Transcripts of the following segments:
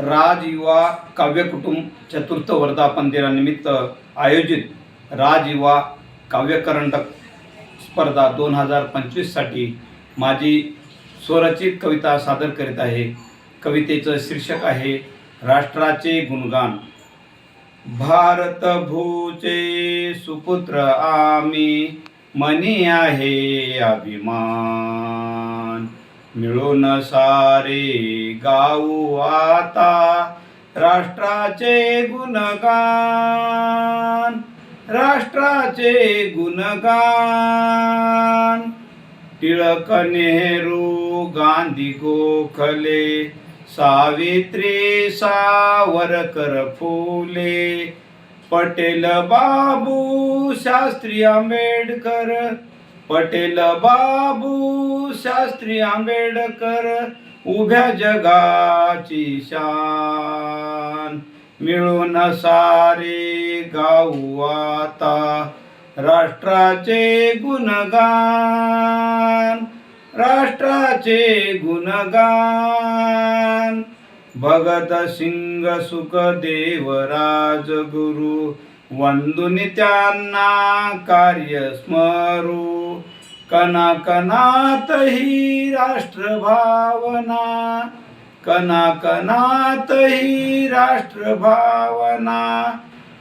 राज युवा काव्यकुटुंब चतुर्थ वर्धापन दिनानिमित्त आयोजित राज युवा काव्यकरंडक स्पर्धा दोन हजार पंचवीससाठी माझी स्वरचित कविता सादर करीत आहे. कवितेचं शीर्षक आहे राष्ट्राचे गुणगान. भारत भूचे सुपुत्र आम्ही मनी आहे अभिमान. मिळून सारे गाऊ आता राष्ट्राचे गुणगान राष्ट्राचे गुणगान. टिळक नेहरू गांधी गोखले सावित्री सावरकर फुले पटेल बाबू शास्त्री आंबेडकर पटेल बाबू शास्त्री आंबेडकर उभ्या जगाची शान. मिळून सारे गाऊ आता राष्ट्राचे गुणगान राष्ट्राचे गुणगान. भगत सिंग सुखदेव राजगुरु वंदुनित्यांना कार्य स्मरू कणाकणात ही राष्ट्रभावना कणाकणात ही राष्ट्रभावना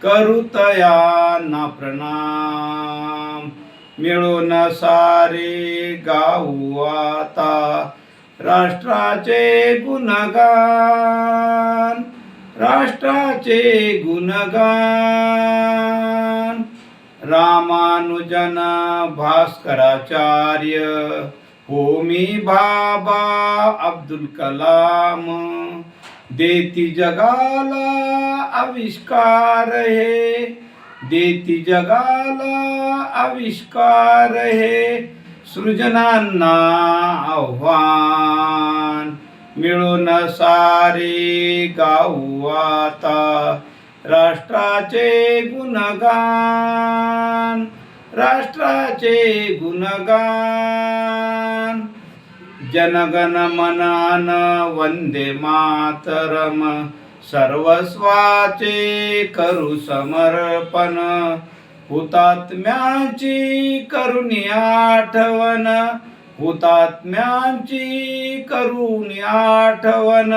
करुतयांना प्रणाम. मिळून सारे गाऊ आता राष्ट्राचे गुणगान. राष्ट्राचे गुणगान रामानुजन भास्कराचार्य होमी बाबा अब्दुल कलाम देती जगाला आविष्कार हे देती जगाला आविष्कार हे सृजनांना आव्हान. मिळून सारे गाऊ आता. राष्ट्राचे गुणगान राष्ट्राचे गुणगान. जनगण मनान वंदे मातरम सर्वस्वाचे करू समर्पण. हुतात्म्याची करुणी आठवण हुतात्म्यांची करून आठवण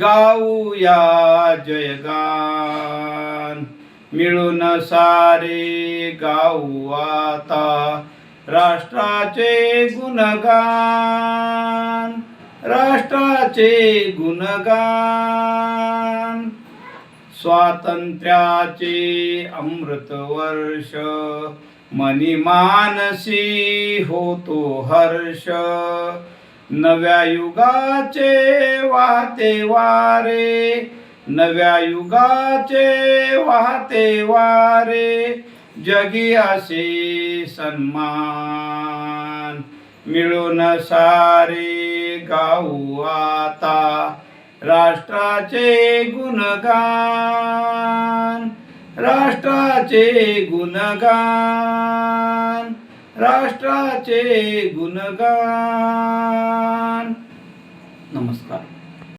गाऊया जयगान. मिळून सारे गाऊ आता राष्ट्राचे गुणगान. राष्ट्राचे गुणगान. स्वातंत्र्याचे अमृत वर्ष मनी मानसी होतो हर्ष. नव्या युगाचे वाहते वारे. नव्या युगाचे वाहते वारे. जगी असे सन्मान. मिळून सारे गाऊ आता राष्ट्राचे गुणगान. राष्ट्राचे गुणगान राष्ट्राचे गुणगान. नमस्कार.